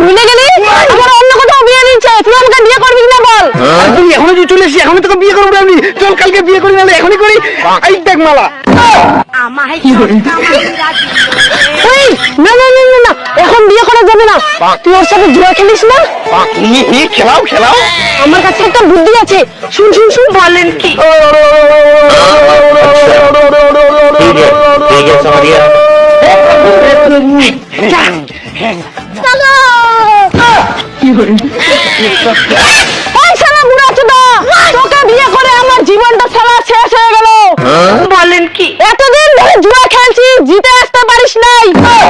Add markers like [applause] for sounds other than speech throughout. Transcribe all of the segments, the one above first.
ভুলে গেলি আমার অন্য কোথাও বিয়ে তুই আমাকে বিয়ে করবি না বল তুই চলে বিয়ে আমি চল কালকে বিয়ে করি এখনই করি এই দেখ মালা এখন বিয়ে করা যাবে না তুই ওর সাথে খেলিস না তুমি খেলাও খেলাও আমার কাছে একটা বুদ্ধি আছে শুন শুন শুন বলেন কি ঠিক আছে ঠিক আছে এই শালা বুড়া চোদা তোকে বিয়ে করে আমার জীবনটা শালা শেষ হয়ে গেল। বলেন কি? এতদিন ধরে জুয়া খেলছি জিতে আসতে পারিস নাই।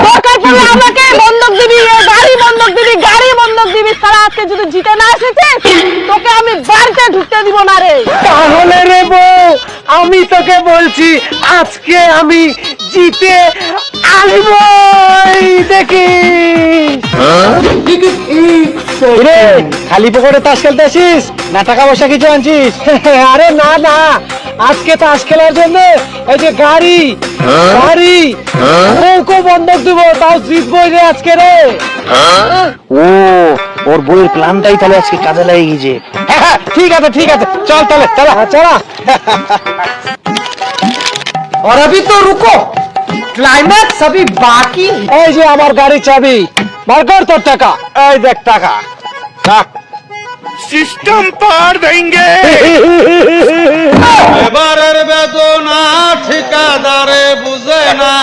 দরকার পড়লে আমাকে বন্ধক দিবি গাড়ি বন্ধক দিবি গাড়ি বন্ধক দিবি শালা আজকে যদি জিতে না তোকে আমি বাড়িতে ঢুকতে দিব না রে। তাহলে রে বউ আমি তোকে বলছি আজকে আমি জিতে আসবই দেখি। রে খালি পকেটে তাস খেলতে আসিস না টাকা পয়সা কিছু আনছিস [laughs] আরে না না আজকে তাস খেলার জন্য এই যে গাড়ি গাড়ি বউকে বন্ধক দিব তাও জিতবই রে আজকে রে ও ওর বইয়ের প্ল্যানটাই তাহলে আজকে কাজে লাগে গেছে হ্যাঁ, ঠিক আছে ঠিক আছে চল তাহলে চলা চলা और अभी तो रुको क्लाइमैक्स अभी बाकी এই যে আমার গাড়ি চাবি বার কর তোর টাকা এই দেখ টাকা রাখ সিস্টেম পার দেंगे এবারের বেদনা ঠিকাদারে বুঝে না।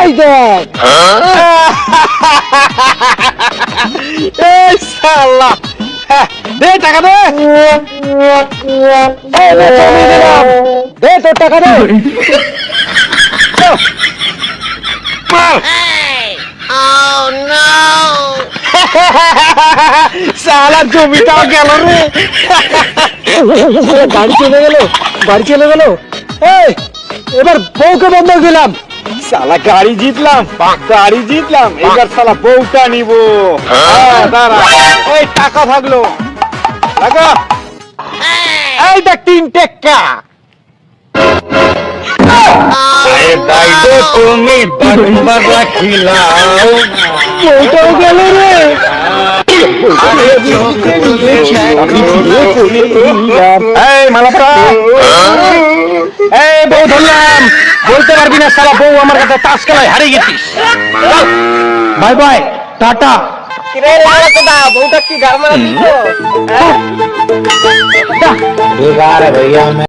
এই দেখ। এই শালা। হ্যাঁ, দে টাকা দে। দে তোর টাকা দে। [laughs] সালা জমিটাও গেল রে। গাড়ি চলে গেল গাড়ি চলে গেল। এই এবার বউকে বন্ধক দিলাম সালা গাড়ি জিতলাম গাড়ি জিতলাম এবার সালা বউটা নিব। হ্যাঁ, এই টাকা থাকল। টাকা। এই দেখ তিন টেক্কা তুমি বারবার রাখিলাও বউটাও গেল রে। এই মালাপা এই বউ ধরলাম। বলতে পারবি না সারা বউ আমার কাছে তাস খেলায় হারিয়ে গেছিস। Bye bye tata. বউটা কি